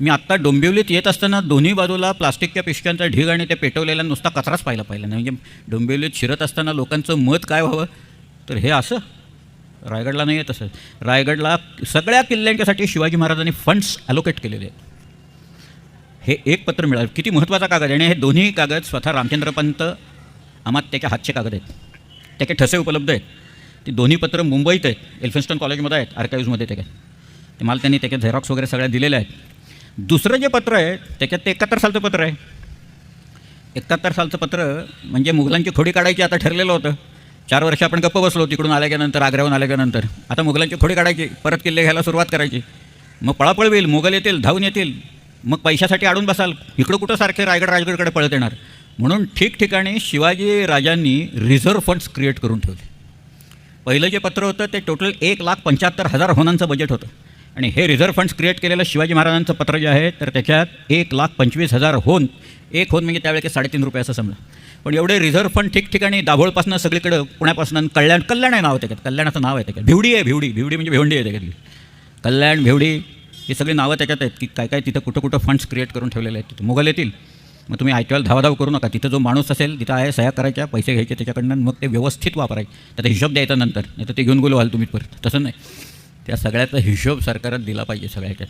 मी आत्ता डोंबिवलीत येत असताना दोन्ही बाजूला प्लास्टिकच्या पिशक्यांचा ढीग आणि ते पेटवलेला नुसता कचराच पाहिला पाहिला नाही म्हणजे डोंबिवलीत शिरत असताना लोकांचं मत काय व्हावं? तर हे असं. रायगडला नाही येत असं. रायगडला सगळ्या किल्ल्यांच्यासाठी शिवाजी महाराजांनी फंड्स अलोकेट केलेले आहेत. हे एक पत्र मिळालं. किती महत्त्वाचा कागद आणि हे दोन्ही कागद स्वतः रामचंद्रपंत पंत अमात्याच्या हातचे कागद आहेत. त्याचे ठसे उपलब्ध आहेत. ती दोन्ही पत्र मुंबईत आहेत. एल्फिन्स्टन कॉलेजमध्ये आहेत. आर्काईव्समध्ये ते काय ते मला त्यांनी त्याचे झेरॉक्स वगैरे सगळ्या दिलेल्या आहेत. दुसरं जे पत्र आहे त्याच्यात ते एकाहत्तर सालचं पत्र आहे. एकाहत्तर सालचं पत्र म्हणजे मुघलांची खोडी काढायची आता ठरलेलं होतं. चार वर्ष आपण गप्प बसलो तिकडून आल्याच्यानंतर आग्र्याहून आल्याच्यानंतर. आता मुघलांची खोडी काढायची परत किल्ले घ्यायला सुरुवात करायची. मग पळापळ होईल मुघल येतील धावून येतील. मग पैशासाठी अडून बसाल. इकडं कुठं सारखे रायगड राजगडकडे पळत येणार? म्हणून ठिकठिकाणी शिवाजी राजांनी रिझर्व्ह फंड्स क्रिएट करून ठेवले. पहिलं जे पत्र होतं ते टोटल एक लाख पंच्याहत्तर हजार होनांचं बजेट होतं. आणि हे रिझर्व्ह फंड्स क्रिएट केलेलं शिवाजी महाराजांचं पत्र जे आहे तर त्याच्यात एक लाख पंचवीस हजार होऊन एक होऊन म्हणजे त्यावेळेस साडेतीन रुपये असं समजा पण एवढे रिझर्व्ह फंड ठिकठिकाणी दाभोळपासून सगळीकडं पुण्यापासून कल्याण कल्याण आहे नाव त्याच्यात कल्याणाचं नाव आहे त्याच्यात. भिवडी आहे भिवडी भिवडी म्हणजे भिवंडी आहे त्याच्यातली. कल्याण भिवडी ही सगळी नावं त्याच्यात आहेत की काय काय तिथं कुठं कुठं फंड्स क्रिएट करून ठेवलेले आहेत. तिथं मुघल येतील मग तुम्ही ऐकवायला धावाधाव करू नका. तिथं जो माणूस असेल तिथं आहे सह्या करायच्या पैसे घ्यायचे त्याच्याकडनं मग ते व्यवस्थित वापरायचे. त्याचा हिशोब द्यायचा नंतर नाही तर ते घेऊन गेलो व्हाल तुम्ही परत. तसं नाही. त्या सगळ्याचा हिशोब सरकारनं दिला पाहिजे सगळ्याच्या